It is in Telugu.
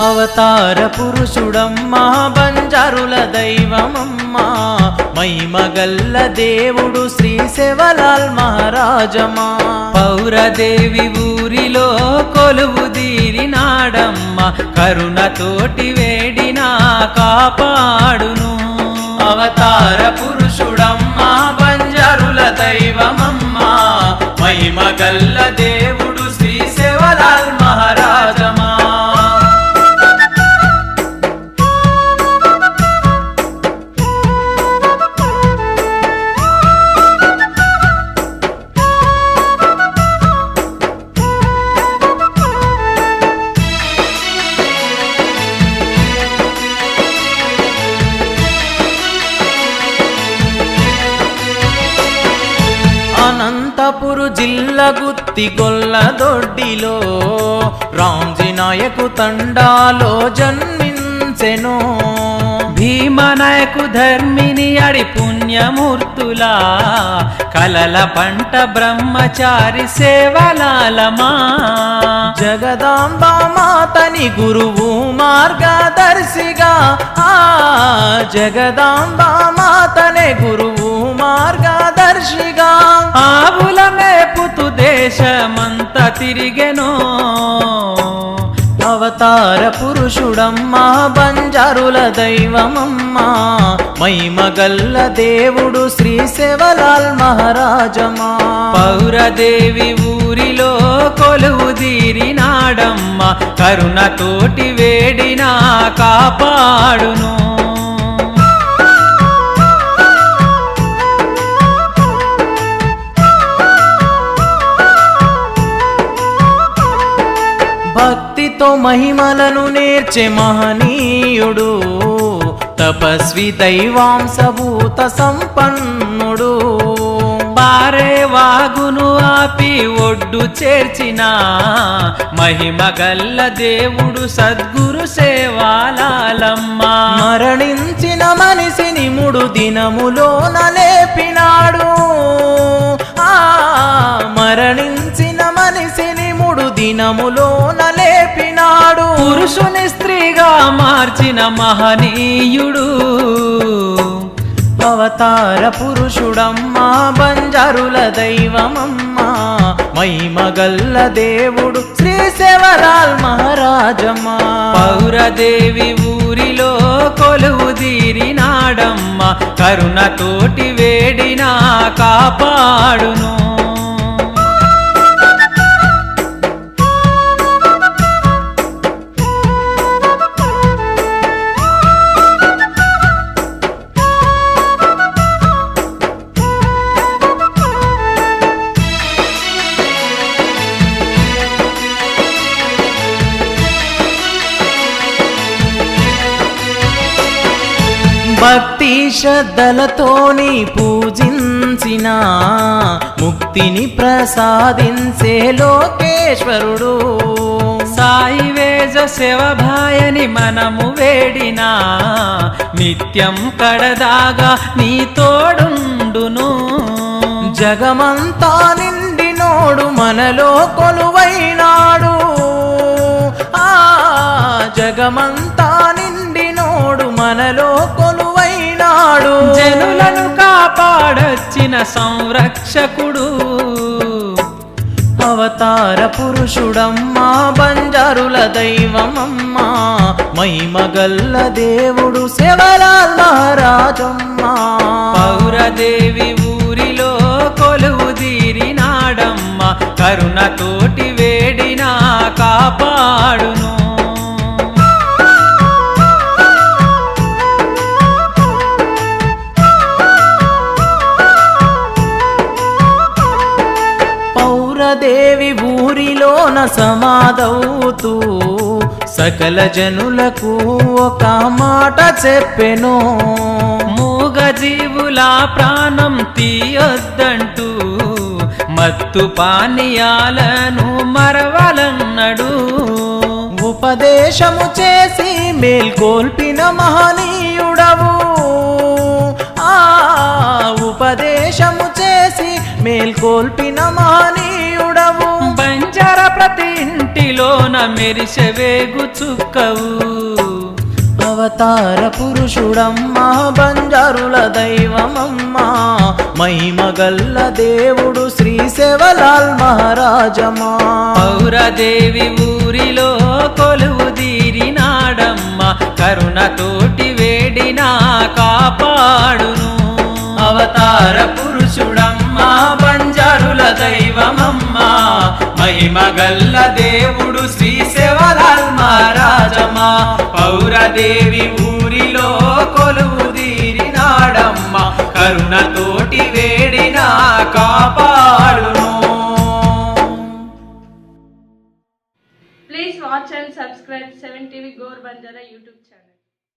అవతార పురుషుడమ్మా బంజారుల దైవమమ్మా మైమగల్ల దేవుడు శ్రీ శివలాల్ మహారాజమా. పౌరదేవి ఊరిలో కొలువు దీరినాడమ్మ కరుణతోటి వేడినా కాపాడును. అవతార పురుషుడమ్మా జిల్లగుత్తి గొల్ల దొడ్డిలో రాంజీ నాయకు తండాలో జన్మించెను. భీమనాయకు ధర్మిని అడి పుణ్యమూర్తులా కలల పంట బ్రహ్మచారి సేవలాలమా. జగదాంబ మాతని గురువు మార్గదర్శిగా ఆ జగదాంబ అతనే గురువు మార్గదర్శిగా. ఆవుల మేపుతు దేశమంతా తిరిగెనో. అవతార పురుషుడమ్మా బంజారుల దైవమమ్మా. మైమగల్ల దేవుడు శ్రీ శివలాల్ మహారాజమా పౌరదేవి ఊరిలో కొలువు తీరినాడమ్మ. కరుణతోటి వేడినా కాపాడును. భక్తితో మహిమలను నేర్చే మహనీయుడు. తపస్వి దైవాంశభూత సంపన్నుడు. పారే వాగును ఆపి ఒడ్డు చేర్చిన మహిమ గల్ల దేవుడు సద్గురు సేవాలమ్మ మరణించిన మనిషిని మూడు దినములోన లేపినాడు. ఆ మరణించిన మనిషిని మూడు దినములో పురుషుని స్త్రీగా మార్చిన మహనీయుడు. అవతార పురుషుడమ్మా బంజారుల దైవమమ్మా మైమగల్ల దేవుడు శ్రీ శివరాల్ మహారాజమ్మా. పౌరదేవి ఊరిలో కొలువు తీరినాడమ్మ కరుణతోటి వేడినా కాపాడును. భక్తి శ్రద్ధలతోని పూజించిన ముక్తిని ప్రసాదించే లోకేశ్వరుడు. సాయి వేజ శివభాయని మనము వేడినా నిత్యం కడదాగా నీ తోడుండును. జగమంతా నిండినోడు మనలో కొలువైనాడు. ఆ జగమంతా జనులను కాపాడొచ్చిన సంరక్షకుడు. అవతార పురుషుడమ్మా బంజారుల దైవమమ్మా మైమగల్ల దేవుడు శివలాల్ మహారాజమ్మా. పౌరదేవి ఊరిలో కొలువు తీరినాడమ్మ కరుణతోటి దేవి ఊరిలోన సమాధవుతూ సకల జనులకు ఒక మాట చెప్పెను. మూగ జీవులా ప్రాణం తీయొద్దంటూ మత్తు పానీయాలను మరవలన్నడు. ఉపదేశము చేసి మేల్కొల్పిన మహనీయుడవు. ఆ ఉపదేశము చేసి మేల్కొల్పిన మహనీయుడవు. ప్రతి ఇంట ఇంటిలోన మెరిసెవేగు చుక్కవు. అవతార పురుషుడమ్మా బంజారుల దైవమమ్మా మహిమగల్ల దేవుడు శ్రీ శివలాల్ మహారాజమా పౌరదేవి ఊరిలో కొలువు తీరినాడమ్మ కరుణతోటి వేడినా కాపాడును. అవతార పురుషుడ మహిమ గల్ల దేవుడు శ్రీ శివలాల్ మహారాజమా పౌరదేవి ఊరిలో కొలువు తీరినాడమ్మ. కరుణతోటి వేడిన కాపాడు please watch and subscribe seven TV Gor Banjara YouTube channel